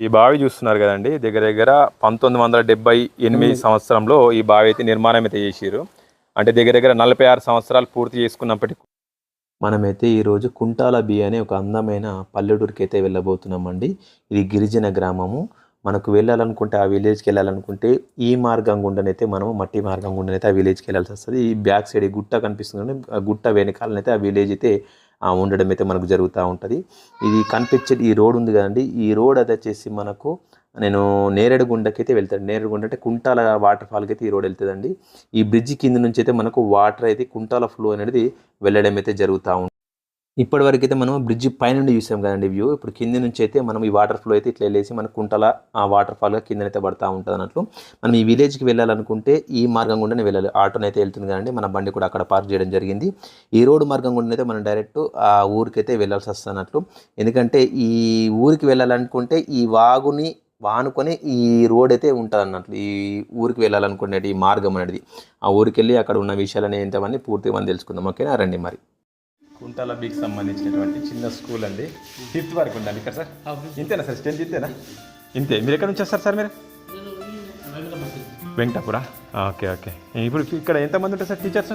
ఈ బావి చూస్తున్నారు కదండి. దగ్గర దగ్గర పంతొమ్మిది వందల డెబ్బై ఎనిమిది సంవత్సరంలో ఈ బావి అయితే నిర్మాణం అయితే చేసిరు అంటే దగ్గర దగ్గర నలభై ఆరు సంవత్సరాలు పూర్తి చేసుకున్నప్పటికీ మనమైతే ఈరోజు కుంటాల బి అనే ఒక అందమైన పల్లెటూరుకి అయితే వెళ్ళబోతున్నామండి. ఇది గిరిజన గ్రామము. మనకు వెళ్ళాలనుకుంటే ఆ విలేజ్కి వెళ్ళాలనుకుంటే ఈ మార్గం గుండనైతే మనము మట్టి మార్గం గుండనైతే ఆ విలేజ్కి వెళ్ళాల్సి వస్తుంది. ఈ బ్యాక్ సైడ్ ఈ గుట్ట కనిపిస్తుంది. కానీ ఆ గుట్ట వెనకాలనైతే ఆ విలేజ్ అయితే ఉండడం అయితే మనకు జరుగుతూ ఉంటుంది. ఇది కనిపించే ఈ రోడ్ ఉంది కదండి. ఈ రోడ్ అది వచ్చేసి మనకు నేను నేరేడుగుండకి అయితే వెళ్తాను. నేరేడుగుండ అంటే కుంటాల వాటర్ ఫాల్కి అయితే ఈ రోడ్ వెళ్తుందండి. ఈ బ్రిడ్జ్ కింద నుంచి అయితే మనకు వాటర్ అయితే కుంటాల ఫ్లో అనేది వెళ్ళడం అయితే జరుగుతూ ఉంటుంది ఇప్పటి వరకు అయితే మనం బ్రిడ్జ్ పైనుండి చూసాం కదండి వ్యూ. ఇప్పుడు కింద నుంచి అయితే మనం ఈ వాటర్ ఫ్లో అయితే ఇట్లా వెళ్ళేసి మన కుంటల ఆ వాటర్ ఫాల్గా కిందనైతే పడతా ఉంటుంది అన్నట్లు మనం ఈ విలేజ్కి వెళ్ళాలనుకుంటే ఈ మార్గం గుండానే వెళ్ళాలి. ఆటోనైతే అయితే వెళ్తుంది కదండి. మన బండి కూడా అక్కడ పార్క్ చేయడం జరిగింది. ఈ రోడ్డు మార్గం గుండా అయితే మనం డైరెక్ట్ ఆ ఊరికైతే వెళ్ళాల్సి వస్తున్నట్లు ఎందుకంటే ఈ ఊరికి వెళ్ళాలనుకుంటే ఈ వాగుని వానుకొని ఈ రోడ్ అయితే ఉంటుంది అన్నట్లు ఈ ఊరికి వెళ్ళాలనుకునేది ఈ మార్గం అనేది. ఆ ఊరికి వెళ్ళి అక్కడ ఉన్న విషయాలని ఎంతమంది పూర్తిగా మనం తెలుసుకుందాం. ఓకేనా? రండి మరి. కుంటాల బీకి సంబంధించినటువంటి చిన్న స్కూల్ అండి. ఫిఫ్త్ వరకు ఉందండి ఇక్కడ సార్. ఇంతేనా సార్? స్ట్రెంత్ ఇంతేనా? ఇంతే. మీరు ఎక్కడ నుంచి వస్తారు సార్ మీరు? వెంకటాపురా. Okay okay. ఇప్పుడు ఇక్కడ ఎంతమంది ఉంటారు సార్ టీచర్స్?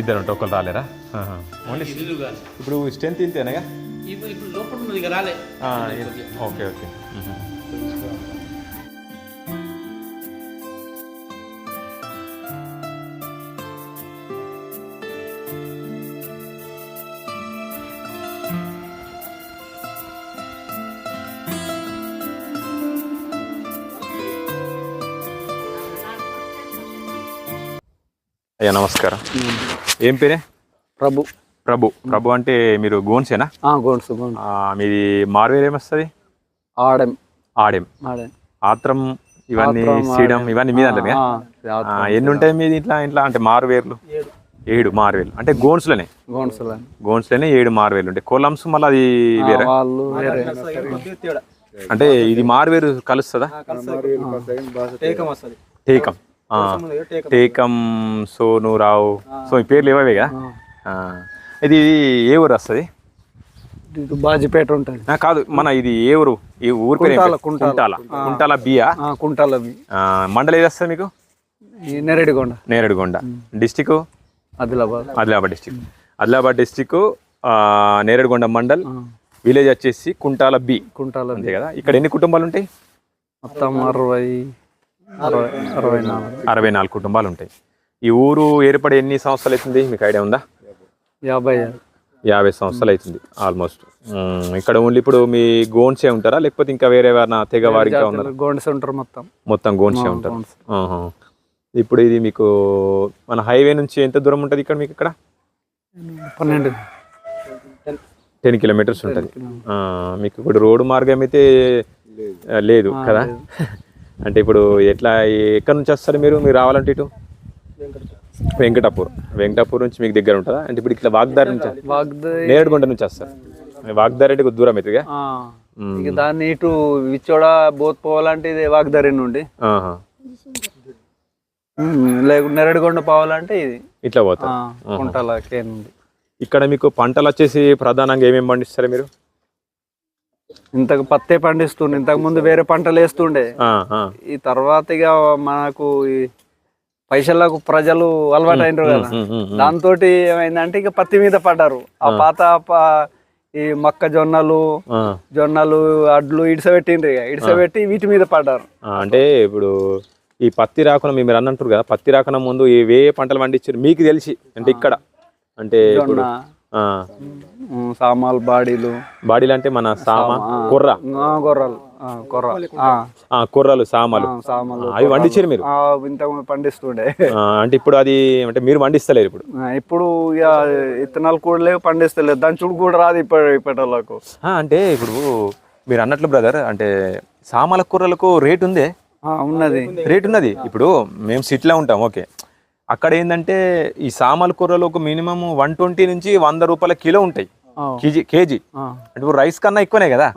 ఇద్దరు ఉంటారు. ఒకరు రాలేరా. ఓన్లీ ఇప్పుడు స్ట్రెంత్ ఇంతేనా? Okay okay. అయ్యా నమస్కారం. ఏం పేరే? ప్రభు. ప్రభు. ప్రభు అంటే మీరు గోన్సేనా? గోన్స్ గోన్స్. ఆ, మీది మార్వేర్ ఏమొస్తుంది? ఆడం. ఆడెం. ఆడం. ఆత్రం ఇవన్నీ సీడం. ఇవన్నీ మీద అంటే ఎన్ని ఉంటాయి మీది ఇట్లా ఇట్లా అంటే మారువేర్లు? ఏడు. మారువేలు అంటే గోన్స్లోనే? గోన్స్ గోన్స్లోనే ఏడు మారువేలు ఉంటాయి. కొలమ్స్ మళ్ళీ అది వేరే? వాళ్ళు వేరే. అంటే ఇది మారువేరు కలుస్తుందా? టేకం టేకం సోను రావు. సో ఈ పేర్లు ఏవే కదా. ఇది ఏ ఊరు వస్తుంది? బాజిపేట ఉంటుంది. కాదు మన ఇది ఏ ఊరు? ఈ ఊరి పేరు కుంటాల? కుంటాల. కుంటాల. కుంటాల మండలి ఏది వస్తుంది మీకు? Neradigonda. Neredugonda. District Adilabad. Adilabad district Adilabad district Neredugonda mandal village వచ్చేసి కుంటాల బి. కుంటాలవి అంతే కదా? ఇక్కడ ఎన్ని కుటుంబాలు ఉంటాయి? మొత్తం అరవై అరవై నాలుగు. కుటుంబాలు ఉంటాయి. ఈ ఊరు ఏర్పడి ఎన్ని సంవత్సరాలు అవుతుంది? మీకు ఐడియా ఉందా? యాభై యాభై సంవత్సరాలు అవుతుంది ఆల్మోస్ట్. ఇక్కడ ఓన్లీ ఇప్పుడు మీ గోన్సే ఉంటారా? లేకపోతే ఇంకా వేరే ఉన్నారా? గోండ్స్ ఉంటారు మొత్తం. మొత్తం గోన్సే ఉంటారు. ఇప్పుడు ఇది మీకు మన హైవే నుంచి ఎంత దూరం ఉంటుంది ఇక్కడ మీకు ఇక్కడ? పన్నెండు. టెన్ కిలోమీటర్స్ ఉంటుంది. మీకు ఇప్పుడు రోడ్డు మార్గం అయితే లేదు కదా? అంటే ఇప్పుడు ఎట్లా ఎక్కడి నుంచి వస్తారు మీరు? మీరు రావాలంటే ఇటు? వెంకటాపూర్. వెంకటాపూర్ నుంచి మీకు దగ్గర ఉంటుందా? అంటే ఇప్పుడు ఇట్లా వాగ్దారి నుంచి వాగ్దే నేరేడుగొండ నుంచి వస్తారు. వాగ్దారి అంటే దూరం అవుతుందిగా దాన్ని ఇటు విచ్చోడ బోత్ పోవాలంటే ఇది వాగ్దారి నుండి. లేకుంటే నెరడిగొండ పోవాలంటే ఇది. ఇట్లా కుంటాల ఉంది ఇక్కడ మీకు పంటలు వచ్చేసి ప్రధానంగా ఏమేమి పండిస్తారు మీరు? ఇంతకు పత్తే పండిస్తుండే ఇంతకు ముందు వేరే పంటలు వేస్తుండే. ఈ తర్వాత ఇక మనకు ఈ పైసలకు ప్రజలు అలవాటు అయినారు కదా. దాంతో ఏమైందంటే ఇక పత్తి మీద పడ్డారు. ఆ పాత ప- ఈ మొక్కజొన్నలు జొన్నలు అడ్లు ఇడిసబెట్టిండ్రు ఇక ఇడిసబెట్టి వీటి మీద పడ్డారు. అంటే ఇప్పుడు ఈ పత్తి రాకుండా మీరు అన్నట్టు కదా పత్తి రాకుండా ముందు ఏ పంటలు పండించారు మీకు తెలిసి అంటే ఇక్కడ. అంటే సామాలు బాడీలు. బాడీలు అంటే మన సామ కుర్ర. ఆ, కొర్ర. కుర్రలు సామలు. అవి పండించారు మీరు? ఆ, ఇంతకు పండిస్తుండే. అంటే ఇప్పుడు అది అంటే మీరు పండిస్తలేరు ఇప్పుడు? ఇప్పుడు ఇక ఇత్తనాలు కూడా లేవు పండిస్తలేదు దంచుడు కూడా రాదు ఇప్పుడు ఇప్పటిలకు అంటే ఇప్పుడు మీరు అన్నట్లు బ్రదర్ అంటే సామాల కూరలకు రేట్ ఉందే? ఉన్నది. రేట్ ఉన్నది. ఇప్పుడు మేము సిటీలో ఉంటాం ఓకే. అక్కడ ఏంటంటే ఈ సామాల కూరలకు మినిమం వన్ ట్వంటీ నుంచి వంద రూపాయల కిలో ఉంటాయి. KG KG. అంటే ఇప్పుడు రైస్ కన్నా ఎక్కువనే కదా?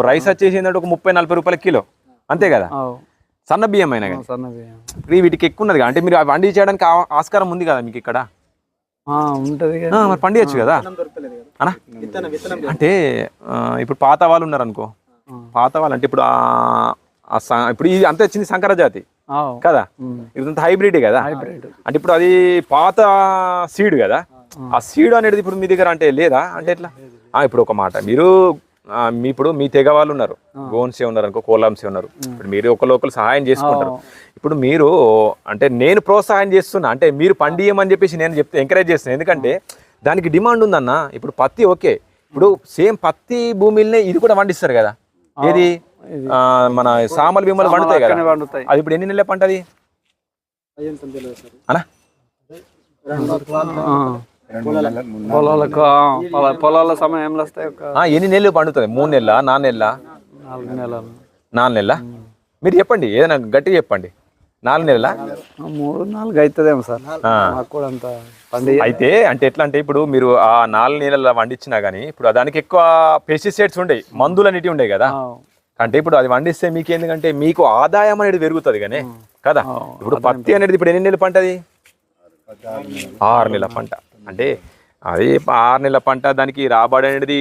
రైస్ వచ్చేసి ఏంటంటే ఒక ముప్పై నలభై రూపాయల కిలో. అంతే కదా? సన్న బియ్యం అయినా సన్న బియ్యం. ఇప్పుడు వీటికి ఎక్కువ ఉన్నది కదా? అంటే మీరు వండి చేయడానికి ఆ- ఆస్కారం ఉంది కదా మీకు ఇక్కడ? ఆ, ఉంటది మరి పండియచ్చు కదా? అనా? అంటే ఇప్పుడు పాత వాళ్ళు ఉన్నారు అనుకో పాత వాళ్ళు అంటే ఇప్పుడు ఆ- ఆ స- ఇప్పుడు ఇది అంత వచ్చింది సంకర జాతి. కదా. ఇదంతా హైబ్రిడ్ కదా? హైబ్రిడ్. అంటే ఇప్పుడు అది పాత సీడ్ కదా? ఆ. సీడ్ అనేది ఇప్పుడు మీ దగ్గర అంటే లేదా? అంటే ఎట్లా? ఆ, ఇప్పుడు ఒక మాట. మీరు మీ ఇప్పుడు మీ తెగ వాళ్ళు ఉన్నారు. గోన్సే ఉన్నారు అనుకో కోలాంసే ఉన్నారు. ఇప్పుడు మీరు ఒకరు ఒకరు సహాయం చేసుకుంటారు. ఇప్పుడు మీరు అంటే నేను ప్రోత్సాహం చేస్తున్నా అంటే మీరు పండియమని చెప్పేసి నేను చెప్తే ఎంకరేజ్ చేస్తున్నాను ఎందుకంటే దానికి డిమాండ్ ఉందన్న ఇప్పుడు పత్తి ఓకే. ఇప్పుడు సేమ్ పత్తి భూమిలోనే ఇది కూడా పండిస్తారు కదా? ఏది? మన సామలు బిమ్మలు పండుతాయి కదా. అది ఇప్పుడు ఎన్ని నెలల పంట అది? అనా. పొలాలకు పొలాల సమయంలో ఎన్ని నెలలు పండుతుంది మూడు నెలల? నాలుగు నెలల? నాలుగు నెలలు. నాలుగు నెలల? మీరు చెప్పండి ఏదైనా గట్టిగా చెప్పండి. నాలుగు నెలల? మూడు నాలుగు అవుతుందేమో సార్. కూడా అంత అయితే అంటే ఎట్లా అంటే ఇప్పుడు మీరు ఆ నాలుగు నెలల వండించినా కానీ ఇప్పుడు దానికి ఎక్కువ పెస్టిసైడ్స్ ఉండేవి మందులు అనేటివి ఉండేవి కదా. అంటే ఇప్పుడు అది వండిస్తే మీకు ఎందుకంటే మీకు ఆదాయం అనేది పెరుగుతుంది కానీ కదా? ఇప్పుడు పత్తి అనేది ఇప్పుడు ఎన్ని నెలల పంట అది ఆరు నెలల పంట. అంటే అది ఆరు నెలల పంట దానికి రాబడి అనేది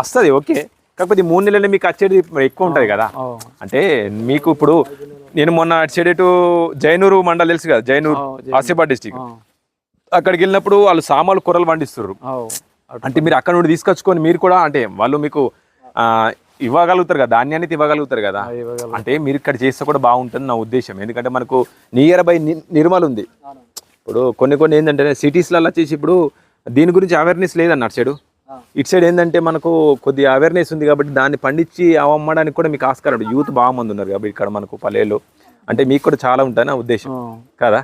వస్తుంది ఓకే. కాకపోతే మూడు నెలలు మీకు వచ్చేది ఎక్కువ ఉంటుంది కదా. అంటే మీకు ఇప్పుడు నేను మొన్న అటు జైనూరు మండల్ తెలుసు కదా జైనూరు ఆసిఫాబాద్ డిస్టిక్. అక్కడికి వెళ్ళినప్పుడు వాళ్ళు సామాన్లు కూరలు పండిస్తారు ఆవ్. అటు మీరు అక్కడ నుండి తీసుకొచ్చుకొని మీరు కూడా అంటే వాళ్ళు మీకు ఇవ్వగలుగుతారు కదా ధాన్యాన్ని ఇవ్వగలుగుతారు కదా. అంటే మీరు ఇక్కడ చేస్తే కూడా బాగుంటుంది నా ఉద్దేశం. ఎందుకంటే మనకు నియర్ బై నిర్మల్ ఉంది. ఇప్పుడు కొన్ని కొన్ని ఏంటంటే సిటీస్లలో వచ్చేసి ఇప్పుడు దీని గురించి అవేర్నెస్ లేదన్న అటు సైడు ఇటు సైడ్ ఏంటంటే మనకు కొద్దిగా అవేర్నెస్ ఉంది కాబట్టి దాన్ని పండించి అమ్మడానికి కూడా మీకు ఆస్కారం యూత్ బాగా మంది ఉన్నారు కాబట్టి ఇక్కడ మనకు పల్లెలు అంటే మీకు కూడా చాలా ఉంటుంది నా ఉద్దేశం. కదా.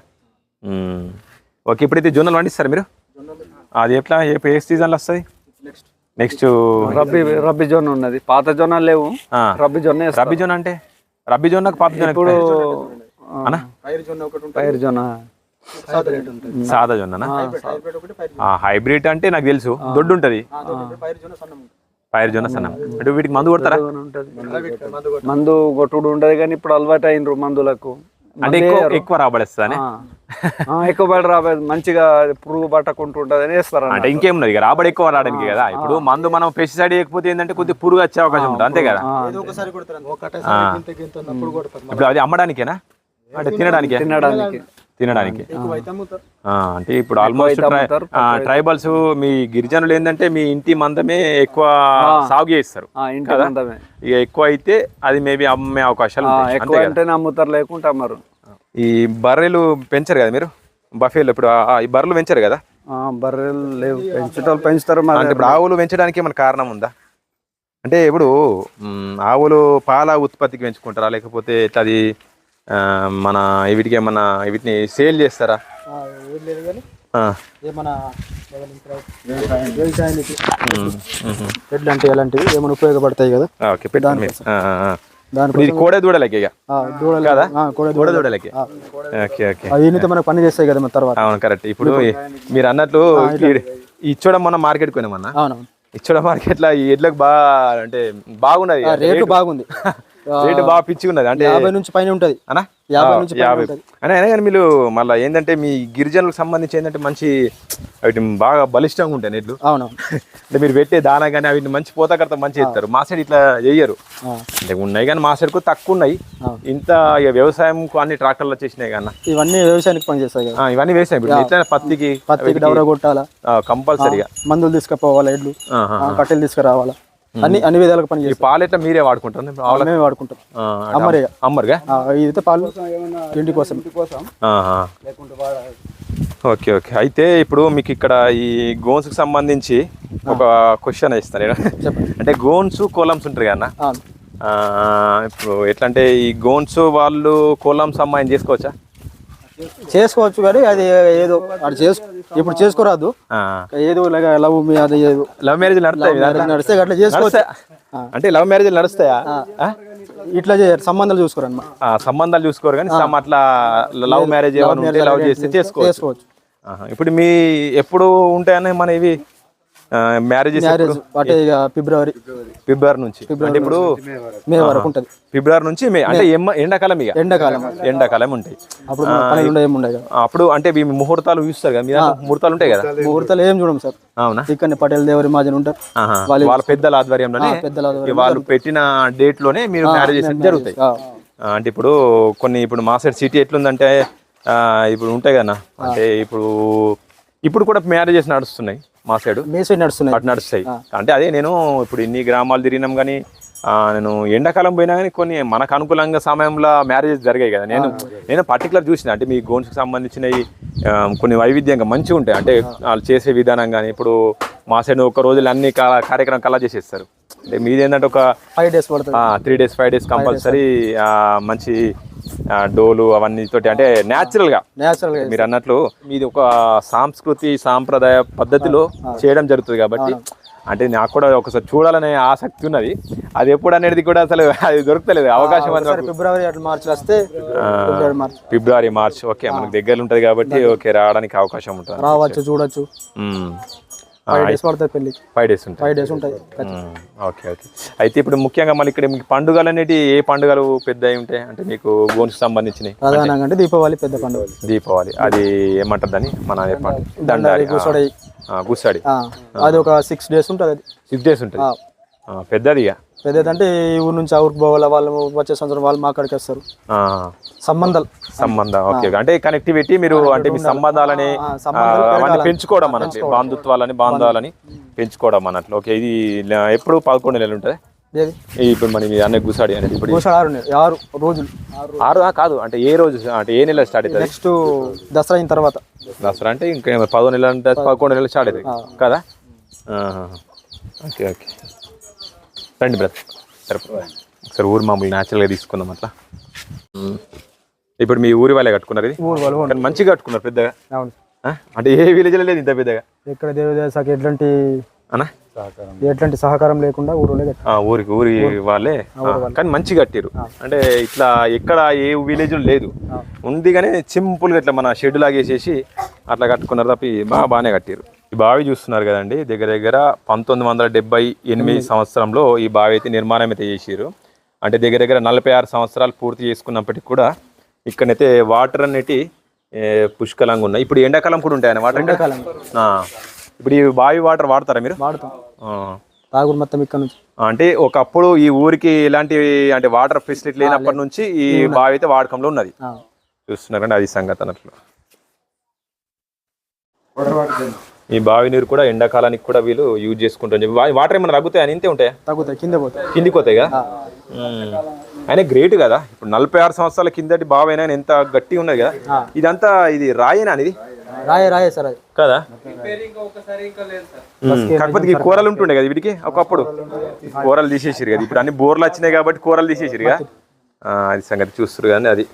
ఓకే ఇప్పుడైతే జొన్నలు పండిస్తారు మీరు? అది ఎట్లా ఏ ఏ సీజన్లో వస్తుంది? నెక్స్ట్ రబ్బీ రబ్బీ జొన్న ఉన్నది. పాత జొన్న లేవు. రబ్బీ జొన్న. రబ్బీ జొన్న అంటే? రబ్బీ జొన్నకు పాత జొన్న ఇప్పుడు పైరు జొన్న సాదా హైబ్రిడ్ అంటే నాకు తెలుసు. దొడ్డు ఉంటది. పైరు జొన్న సన్నం అంటే వీటికి మందు కొడతారా? ఉంటది. మందు కొట్టుడు ఉండదు కానీ ఇప్పుడు అలవాటు అయినరు మందులకు. అంటే ఎక్కువ. ఆ, ఎక్కువ పడి రాబోయే మంచిగా పురుగు పట్టకుంటుంటది అని వేస్తారు అంటే ఇంకేమున్నది ఇక? రాబడి ఎక్కువ రావడానికి కదా? ఇప్పుడు మందు మనం పెస్టిసైడ్ వేయకపోతే ఏంటంటే కొద్దిగా పురుగు వచ్చే అవకాశం ఉంటుంది అంతే కదా. ఇప్పుడు అది అమ్మడానికేనా? అంటే తినడానికే? తినడానికి. తినడానికి. అంటే ఇప్పుడు ఆల్మోస్ట్ ట్రైబల్స్ మీ గిరిజనులు ఏంటంటే మీ ఇంటి మందమే ఎక్కువ సాగు చేస్తారు ఇక ఎక్కువ అయితే అది మేబీ అమ్మే అవకాశాలు అమ్ముతారు లేకుంటే అమ్మరు. ఈ బర్రెలు పెంచరు కదా మీరు? బఫేలు ఇప్పుడు ఈ బర్రెలు పెంచరు కదా? బర్రెలు లేవు పెంచుతారు పెంచుతారు ఇప్పుడు ఆవులు పెంచడానికి ఏమైనా కారణం ఉందా? అంటే ఇప్పుడు ఆవులు పాల ఉత్పత్తికి పెంచుకుంటారా? లేకపోతే అది మన వీటికి ఏమన్నా వీటిని సేల్ చేస్తారా? ఎలాంటివి ఏమైనా ఉపయోగపడతాయి కదా? ఓకే కోడే దూడలకి కోడె. Okay okay. అవి ఈయనతో మనకు పని చేస్తాయి కదా మన తర్వాత. అవును కరెక్ట్. ఇప్పుడు మీరు అన్నట్లు ఇచ్చోడం మొన్న మార్కెట్కి పోయినామన్నా ఇచ్చోడ మార్కెట్లో ఈ ఎడ్లకు బాగా అంటే బాగున్నది రేటు బాగుంది. రేటు బాగా పిచ్చి ఉన్నది. అంటే యాభై నుంచి పైన ఉంటది. అనా? యాభై నుంచి యాభై. అని అయినా కానీ మీరు మళ్ళీ ఏంటంటే మీ గిరిజనులకు సంబంధించి ఏంటంటే మంచి వాటి బాగా బలిష్టంగా ఉంటాయి నెట్లు అవునవును. అంటే మీరు పెట్టే దానా కానీ అవి మంచి పోతాకర్త మంచి చేస్తారు మా సైడ్ ఇట్లా చెయ్యరు. అంటే ఉన్నాయి కానీ మా సైడ్కు తక్కువ ఉన్నాయి. ఇంత ఇక వ్యవసాయం అన్ని ట్రాక్టర్లు వచ్చేసినాయి కన్నా ఇవన్నీ వ్యవసాయానికి పని చేస్తాయి కదా. ఆ, ఇవన్నీ వేసాయి పత్తికి పత్తికి డవర కొట్టాలా కంపల్సరీగా. మందులు తీసుకుపోవాలా ఎడ్లు? కట్టెలు తీసుకురావాలా? అన్ని అన్ని విధాలుగా పని ఈ చేస్తాయి పాలు ఎట్లా మీరే వాడుకుంటారు? మేమే వాడుకుంటాం. అమ్మరుగా ఆ, ఇదైతే పాలు ఇంటి కోసం. Okay okay. అయితే ఇప్పుడు మీకు ఇక్కడ ఈ గోన్స్కి సంబంధించి ఒక క్వశ్చన్ ఇస్తాను నేను. అంటే గోన్స్ కోలమ్స్ ఉంటారు కదా ఇప్పుడు ఎట్లా అంటే ఈ గోన్స్ వాళ్ళు కోలమ్స్ అమ్మాయిని చేసుకోవచ్చా? చేసుకోవచ్చు కానీ అది ఏదో అది చేసు ఇప్పుడు చేసుకోరాదు. ఏదో లవ్ మీ అది ఏదో. లవ్ మ్యారేజ్ నడుస్తాయి నడిస్తే అట్లా చేసుకోవచ్చు? అంటే లవ్ మ్యారేజ్ నడుస్తాయా? ఇట్లా చేయరు సంబంధాలు చూసుకోరన్నమాట ఆ, సంబంధాలు చూసుకోరు కానీ అట్లా లవ్ మ్యారేజ్ లవ్ చేస్తే చేసుకోవచ్చు. ఇప్పుడు మీ ఎప్పుడు ఉంటాయని మన ఇవి మ్యారేజ్ మ్యారేజ్ అంటే ఇక ఫిబ్రవరి ఫిబ్రవరి నుంచి. అంటే ఇప్పుడు మే వరకు. ఉంటుంది. ఫిబ్రవరి నుంచి మే అంటే ఎండాకాలం ఇక. ఎండాకాలం. ఎండాకాలం ఉంటాయి. అప్పుడు అప్పుడు అంటే మీ ముహూర్తాలు చూస్తారు కదా ముహూర్తాలు ఉంటాయి కదా? ముహూర్తాలు ఏం చూడం సార్. అవునా? ఇక్కడ పటేల్ దేవరి మాజన్ ఉంటారు. వాళ్ళు- వాళ్ళ పెద్దల ఆధ్వర్యంలోనే వాళ్ళు పెట్టిన డేట్లోనే మీరు మ్యారేజెస్ జరుగుతాయి. అంటే ఇప్పుడు కొన్ని ఇప్పుడు మా సైడ్ సిటీ ఎట్లుందంటే ఆ, ఇప్పుడు ఉంటాయి కదా అంటే ఇప్పుడు ఇప్పుడు కూడా మ్యారేజెస్ నడుస్తున్నాయి. మా సైడ్ మే సైడ్ నడుస్తున్నాయి. అటు నడుస్తాయి. అంటే అదే నేను ఇప్పుడు ఇన్ని గ్రామాలు తిరిగినాం కానీ నేను ఎండాకాలం పోయినా కానీ కొన్ని మనకు అనుకూలంగా సమయంలో మ్యారేజెస్ జరిగాయి కదా. నేను నేను పర్టికులర్ చూసిన అంటే మీ గోన్స్కి సంబంధించినవి కొన్ని వైవిధ్యంగా మంచిగా ఉంటాయి. అంటే వాళ్ళు చేసే విధానం కానీ ఇప్పుడు మా సైడ్ ఒక రోజులు అన్ని కార్యక్రమం కల్లా చేసేస్తారు. అంటే మీది ఏంటంటే ఒక ఫైవ్ డేస్ పడుతుంది. Three days five days compulsory మంచి డోలు అవన్నీ తోటి అంటే natural గా నేచురల్గా మీరు అన్నట్లు మీది ఒక సాంస్కృతి సాంప్రదాయ పద్ధతిలో చేయడం జరుగుతుంది కాబట్టి అంటే నాకు కూడా ఒకసారి చూడాలనే ఆసక్తి ఉన్నది. అది ఎప్పుడు అనేది కూడా అసలు అది దొరుకుతలేదు అవకాశం ఫిబ్రవరి మార్చి వస్తే ఫిబ్రవరి మార్చి. ఓకే మనకు దగ్గర ఉంటుంది కాబట్టి ఓకే రావడానికి అవకాశం ఉంటుంది. రావచ్చు చూడొచ్చు. ఫైవ్ డేస్ పడుతుంది పెళ్ళికి. ఫైవ్ డేస్ ఉంటాయి. ఫైవ్ డేస్ ఉంటాయి మ్మ్. ఓకే ఓకే అయితే ఇప్పుడు ముఖ్యంగా మళ్ళీ ఇక్కడ మీకు పండుగలు అనేవి ఏ పండుగలు పెద్దవి ఉంటాయి? అంటే మీకు గోన్స్కి సంబంధించినవి? ప్రధానంగా అంటే దీపావళి పెద్ద పండుగ. దీపావళి. అది ఏమంటారు దాన్ని? మన దండారి గుసడి. అది ఒక సిక్స్ డేస్ ఉంటుంది అది. సిక్స్ డేస్ ఉంటుంది. పెద్దది ఇక. పెద్దదంటే ఈ ఊరు నుంచి ఆ ఊరికి పోవాలి వాళ్ళు వచ్చే సంవత్సరం వాళ్ళు మా అక్కడికి వస్తారు. సంబంధాలు. సంబంధం ఓకే. అంటే కనెక్టివిటీ మీరు అంటే మీ సంబంధాలని. పెంచుకోవడం అన్నట్లు బంధుత్వాలని బాంధవాలని పెంచుకోవడం అన్నట్లు. ఓకే. ఇది ఎప్పుడు పదకొండు నెలలు ఉంటుంది? ఈ ఇప్పుడు మన అన్న గుసాడి అనేది ఇప్పుడు ఆరు రోజులు. ఆరు కాదు. అంటే ఏ రోజు అంటే ఏ నెల స్టార్ట్ అవుతుంది? నెక్స్ట్ దసరా అయిన తర్వాత. దసరా అంటే ఇంకా పదో నెలలు అంటే పదకొండు నెలలు స్టార్ట్ అవుతుంది. కదా. Okay okay. రండి బ్రదర్. సరే ఒకసారి ఊరు మామూలు న్యాచురల్గా తీసుకుందాం అట్లా. ఇప్పుడు మీ ఊరి వాళ్ళే కట్టుకున్నారు ఇది? ఊరు వాళ్ళు కానీ మంచిగా కట్టుకున్నారు పెద్దగా? అవును? అంటే ఏ విలేజ్లో లేదు ఇంత పెద్దగా? ఎక్కడ దేవదేశాకి ఎట్లాంటి అనా? ఎట్లాంటి సహకారం లేకుండా ఊరులే ఊరికి ఊరి వాళ్ళే? కానీ మంచిగా కట్టిరు అంటే ఇట్లా ఎక్కడ ఏ విలేజ్ లేదు. ఉంది కానీ సింపుల్గా ఇట్లా మన షెడ్ లాగేసేసి అట్లా కట్టుకున్నారు తప్ప బాగా బాగానే కట్టిరు ఈ బావి చూస్తున్నారు కదండి. దగ్గర దగ్గర పంతొమ్మిది వందల డెబ్బై ఎనిమిది సంవత్సరంలో ఈ బావి అయితే నిర్మాణం అయితే చేసిరు అంటే దగ్గర దగ్గర నలభై ఆరు సంవత్సరాలు పూర్తి చేసుకున్నప్పటికీ కూడా ఇక్కడైతే వాటర్ అనేటి పుష్కలంగా ఉన్నాయి. ఇప్పుడు ఎండాకాలం కూడా ఉంటాయని వాటర్ ఎండాకాలం. ఆ. ఇప్పుడు ఈ బావి వాటర్ వాడతారా మీరు? వాడుతాం. ఆ. తాగుడు మొత్తం ఇక్కడ నుంచి. అంటే ఒకప్పుడు ఈ ఊరికి ఎలాంటి అంటే వాటర్ ఫెసిలిటీ లేనప్పటి నుంచి ఈ బావి అయితే వాడకంలో ఉన్నది. చూస్తున్నారండి అది సంగతి అన్నట్లు. ఈ బావి నీరు కూడా ఎండాకాలానికి కూడా వీళ్ళు యూజ్ చేసుకుంటారు చెప్పి. వాటర్ ఏమైనా తగ్గుతాయని ఇంతే ఉంటాయా? తగ్గుతాయి కింద పోతాయి. కిందికి పోతాయి కదా? ఆయన గ్రేట్ కదా. ఇప్పుడు నలభై ఆరు సంవత్సరాల కిందటి బావి అయినా ఎంత గట్టి ఉన్నది కదా? ఇదంతా ఇది రాయేనా అనేది రాయే రాయే సార్ అది. కదా? కాకపోతే ఈ కూరలు ఉంటుండే కదా వీటికి? ఒకప్పుడు. కూరలు తీసేసారు కదా. ఇప్పుడు అన్ని బోర్లు వచ్చినాయి కాబట్టి కూరలు తీసేసారు కదా? అది సంగతి చూస్తారు కానీ అది.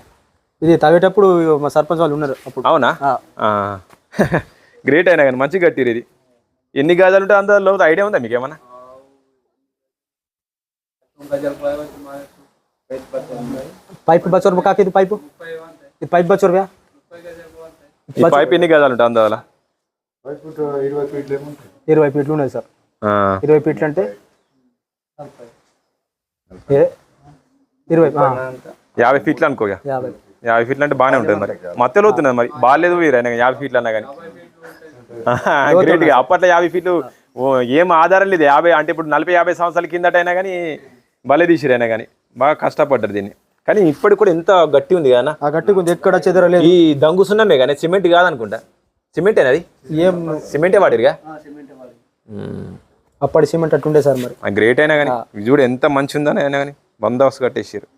ఇది తాగేటప్పుడు మా సర్పంచ్ వాళ్ళు ఉన్నారు అప్పుడు. అవునా? ఆ. గ్రేట్ అయినా కానీ మంచిగా కట్టిరు ఇది. ఎన్ని గజాలు ఉంటాయి అంత లోతు? ఐడియా ఉందా మీకు ఏమన్నా పైప్ బచ్చోర్ కాకి ఇది పైపు? ఇది పైప్ బచ్చోర్ వ్యా ఈ పైప్ ఎన్ని గజాలు ఉంటాయి అందువల్ల ఇరవై ఫీట్లు ఉన్నది సార్. ఇరవై ఫీట్లు అంటే? ఇరవై యాభై ఫీట్లు అనుకో ఇక. యాభై. ఫీట్లు అంటే బాగానే ఉంటుంది మరి. మధ్యలో అవుతున్నది మరి. బాగాలేదు వీరు అయినా యాభై ఫీట్లు అన్నా కానీ. గ్రేట్గా. అప్పట్లో యాభై ఫీట్లు ఓ, ఏం ఆధారం లేదు. యాభై అంటే ఇప్పుడు నలభై యాభై సంవత్సరాల కిందట అయినా కానీ భలే తీసిరు అయినా కానీ బాగా కష్టపడ్డారు దీన్ని. కానీ ఇప్పటికి కూడా ఎంత గట్టి ఉంది కదా ఆ గట్టి కొంచెం ఎక్కడ చెదరలేదు ఈ దంగు సున్నమే కానీ సిమెంట్ కాదనుకుంటా. సిమెంట్ అది? ఏం సిమెంటే వాడిరుగా అప్పటి సిమెంట్ అట్టుండే సార్ మరి. గ్రేట్ అయినా కానీ చూడు ఎంత మంచి ఉందని అయినా కానీ బందోబస్తు కట్టేసారు